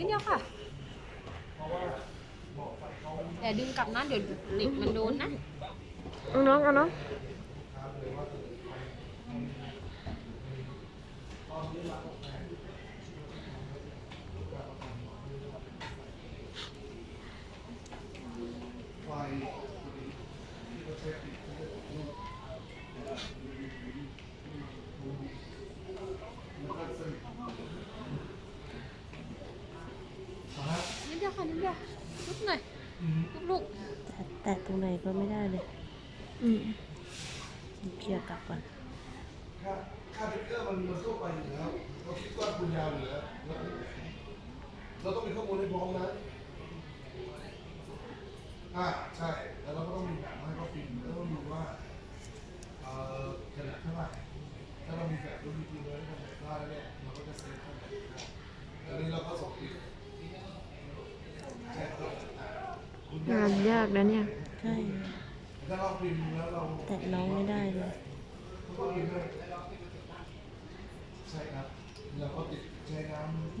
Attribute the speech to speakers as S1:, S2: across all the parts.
S1: นิดเดียวค่ะแต่ดึงกลับนะเดี๋ยวเหล็กมันโดนนะ
S2: เอาน้องเอาน้อง
S1: นิดเดี ยวค่ะนิดเดียวลุกหน่อยลุกลุก
S3: แต่แตะตรงไหนก็ไม่ได้เลย
S2: อืม
S3: เคลียร์กลับก่อน
S4: ค่าค่าเทคเกอร์มันมันทั่วไปอยู่แล้วเราคิดว่าคุณยาวอยู่แล้วเราต้องมีข้อมูลให้พร้อมนะอ่าใช่ แล้วเราก็ต้องมีแบบมาให้เขาฟิล์มแล้วต้องดูว่าเอ่อขนาดเท่าไหร่ถ้าเรามีแบบรูปจริงๆเลยขนาดได้เนี่ยเราก็จะเซฟขนาดได้แล้วนี้เราก็ส่งฟิล์มใช่ครับคุณ
S2: งานยากนะเนี่ย
S3: ใช่
S4: แตะ
S3: น้องไม่ได้เลย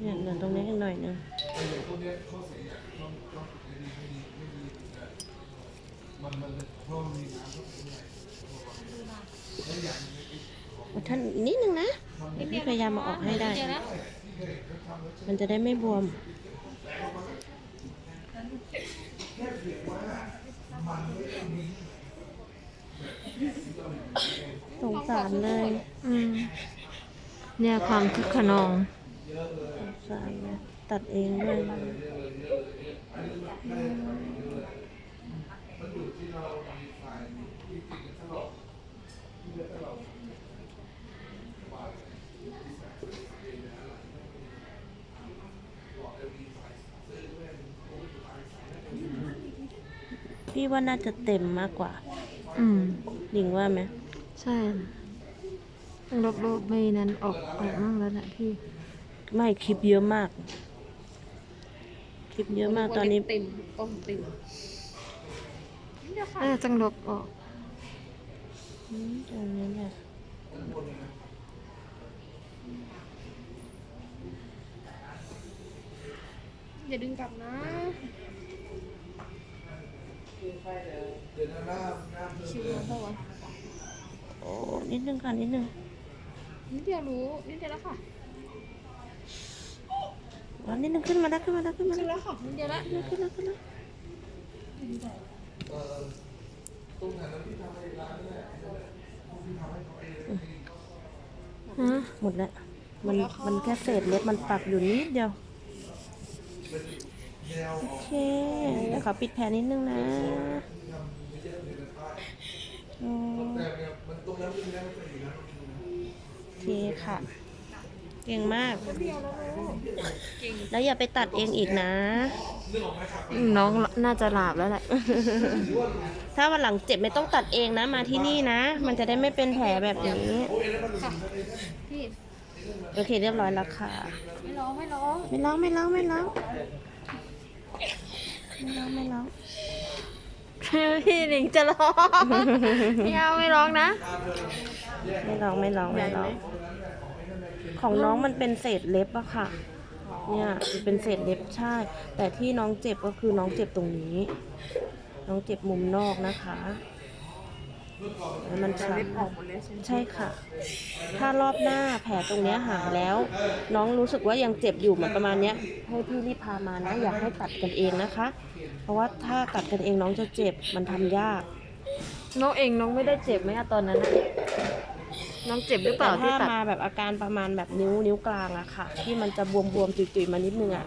S3: เนี่ยเหลือตรงนี้อีกหน่อยนึง
S4: ไอ้พวกเนี้ยข้อเสียอย่างต้อยแล้วอย่างหนึงไอ้ของ
S3: ท่านนิดนึงนะพี่พยายามมาออกให้ได้ มันจะได้ไม่บวม
S4: แค่เพียงว่ามันไม่ได้มี
S3: สงสารเลย
S2: อืม เนี่ยความคึกขนอง
S3: สงสารเลยตัดเองด้วย
S4: มันอยู่ที่เรามีฝ่ายที่ติดกันตลอดที่เลือกตลอด
S3: พี่ว่าน่าจะเต็มมากกว่า
S2: อืม
S3: หลิงว่าไหม
S2: ใช่ต้องลบรูปไม่นั้นออกออกมั่งแล้วแหละพี่
S3: ไม่คลิปเยอะมาก คลิปเยอะมากตอนนี้
S1: เต็มกล้องเต็มนิดเดียวค่ะ
S2: เออจังลบออก
S3: อืมตรงนี้เนี่ย
S1: อย่าดึงกลับนะ
S4: เดี๋ยวหน้าหน้าเพิ่ม
S1: ชิวแล้วเปล่าวะ
S3: โอ้นิดนึงค่ะ นิดนึง
S1: นิดเดียวรู้นิดเดียวแล้วค่ะ
S3: อ๋อนิดนึงขึ้นมาแล้วขึ้นมาแล้วขึ้นมา
S1: ขึ้น
S3: แล้ว
S1: แล้วค่ะนิดเดียวแล้ว
S3: ขึ้นแล้วขึ้นแล้ว
S4: เอ่อตรงไหนแล้วที่ทำให้ร้านเนี่ยที่ทำให้เขาเอง
S2: ฮะ
S3: หมดแล้วมันมันแค่เศษเล็บมันปักอยู่นิดเดียว
S4: แนวอ
S3: โอ
S4: อก
S3: เคเดี๋ยวขอปิดแผลนิดนึงนะ
S4: ที่ทำไม่ใช่เป็นกระต่าย
S3: อืม
S4: แต่เนี่ยมันตรงนั้นมันแล้วมันเป็นอย่างนั้น
S3: โอเคค่ะ เก่งมาก
S1: เดียวแล้วรู้เก่ง
S3: แล้วอย่าไปตัดเองอีกนะ
S2: อืมน้องน่าจะหลาบแล้วแหละ
S3: ถ้าวันหลังเจ็บไม่ต้องตัดเองนะ มาที่นี่นะ มันจะได้ไม่เป็นแผลแบบนี้
S1: พี่
S3: โอเคเรียบร้อยแล้วค่ะ
S1: ไม่ร้องไม่ร้อง
S3: ไม่ร้องไม่ร้องไม่ร้อง ไม่ร้องไม่ร้อง
S2: พี่หนิงจะร้องไม่เอาไม่ร้องนะ
S3: ไม่ร้องไม่ร้องไม่ร้อง ของน้องมันเป็นเศษเล็บอะค่ะ เนี่ยมันเป็นเศษเล็บใช่ แต่ที่น้องเจ็บก็คือน้องเจ็บตรงนี้ น้องเจ็บมุมนอกนะคะแล้ว มันช้ำใช่ค่ะ ถ้ารอบหน้าแผลตรงเนี้ยหายแล้ว น้องรู้สึกว่ายังเจ็บอยู่เหมือนประมาณเนี้ย ให้พี่รีบพามานะ อยากให้ตัดกันเองนะคะ เพราะว่าถ้าตัดกันเองน้องจะเจ็บมันทำยาก
S2: น้องเองน้องไม่ได้เจ็บไหมอะตอนนั้นอะน้องเจ็บหรือเป
S3: แต่
S2: ล่าที่
S3: ถ้า
S2: ตัด
S3: มาแบบอาการประมาณแบบนิ้วนิ้วกลางอะค่ะ ที่มันจะบวมๆจุยๆมานิดนึงอะ